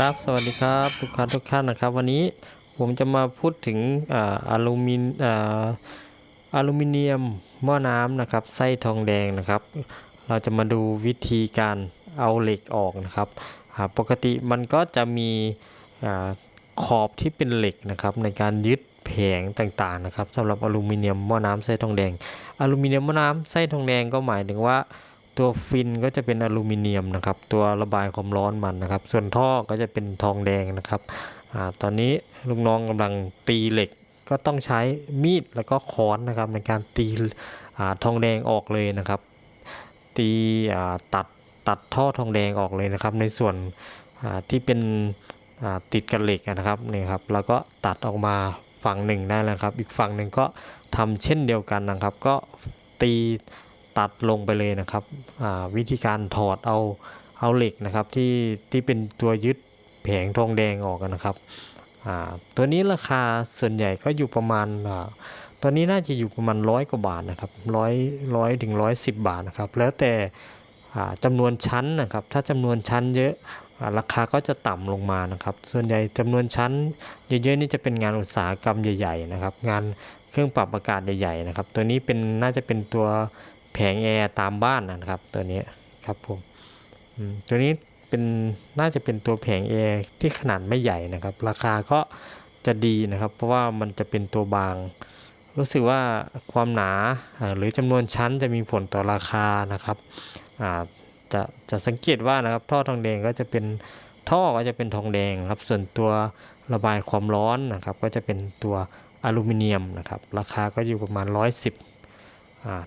ครับสวัสดีครับลูกค้าทุกท่านนะครับ วันนี้ผมจะมาพูดถึงอลูมินอลูมิเนียมหม้อน้ำนะครับไส้ทองแดงนะครับ เราจะมาดูวิธีการเอาเหล็กออกนะครับปกติมันก็จะมีขอบที่เป็นเหล็กนะครับในการยึดแผงต่างๆนะครับสำหรับอลูมิเนียมหม้อน้ำไส้ทองแดงอลูมิเนียมหม้อน้ำไส้ทองแดงก็หมายถึงว่า ตัวฟินก็จะเป็นอลูมิเนียมนะครับ ตัวระบายความร้อนมันนะครับ ส่วนท่อก็จะเป็นทองแดงนะครับอตอนนี้ลูกน้องกำลังตีเหล็กก็ต้องใช้มีดแล้วก็ค้อนนะครับ ในการตีอทองแดงออกเลยนะครับ ตีตัดตัดท่อทองแดงออกเลยนะครับ ในส่วนที่เป็นติดกับเหล็กนะครับนี่ครับแล้วก็ตัดออกมาฝั่งหนึ่งได้แล้วครับ อีกฝั่งหนึ่งก็ทำเช่นเดียวกันนะครับ ก็ตี ตัดลงไปเลยนะครับวิธีการถอดเอาเอาเหล็กนะครับที่ที่เป็นตัวยึดแผงทองแดงออกนะครับตัวนี้ราคาส่วนใหญ่ก็อยู่ประมาณตัวนี้น่าจะอยู่ประมาณร้อยกว่าบาทนะครับร้อยร้อยถึงร้อยสิบบาทนะครับแล้วแต่อ่าจำนวนชั้นนะครับถ้าจำนวนชั้นเยอะราคาก็จะต่ำลงมานะครับ ส่วนใหญ่จำนวนชั้นเยอะๆนี่จะเป็นงานอุตสาหกรรมใหญ่ ๆ นะครับ งานเครื่องปรับอากาศใหญ่ๆนะครับ ตัวนี้เป็นน่าจะเป็นตัว แผงแอร์ตามบ้านนะครับตัวนี้ครับผมตัวนี้เป็นน่าจะเป็นตัวแผงแอร์ที่ขนาดไม่ใหญ่นะครับ ราคาก็จะดีนะครับ เพราะว่ามันจะเป็นตัวบาง รู้สึกว่าความหนาหรือจำนวนชั้นจะมีผลต่อราคานะครับจะจะสังเกตว่านะครับท่อทองแดงก็จะเป็นท่อก็จะเป็นทองแดงครับส่วนตัวระบายความร้อนนะครับ ก็จะเป็นตัวอลูมิเนียมนะครับ ราคาก็อยู่ประมาณ 110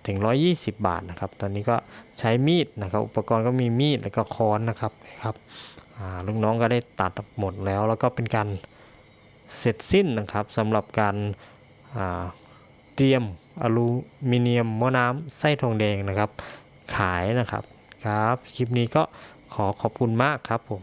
ถึง 120 บาทนะครับ ตอนนี้ก็ใช้มีดนะครับ อุปกรณ์ก็มีมีดแล้วก็ค้อนนะครับครับลูกน้องก็ได้ตัดหมดแล้ว แล้วก็เป็นการเสร็จสิ้นนะครับสำหรับการาเตรียมอลูมิเนียมหม้อน้ำไส้ทองแดงนะครับ ขายนะครับครับ คลิปนี้ก็ขอขอบคุณมากครับผม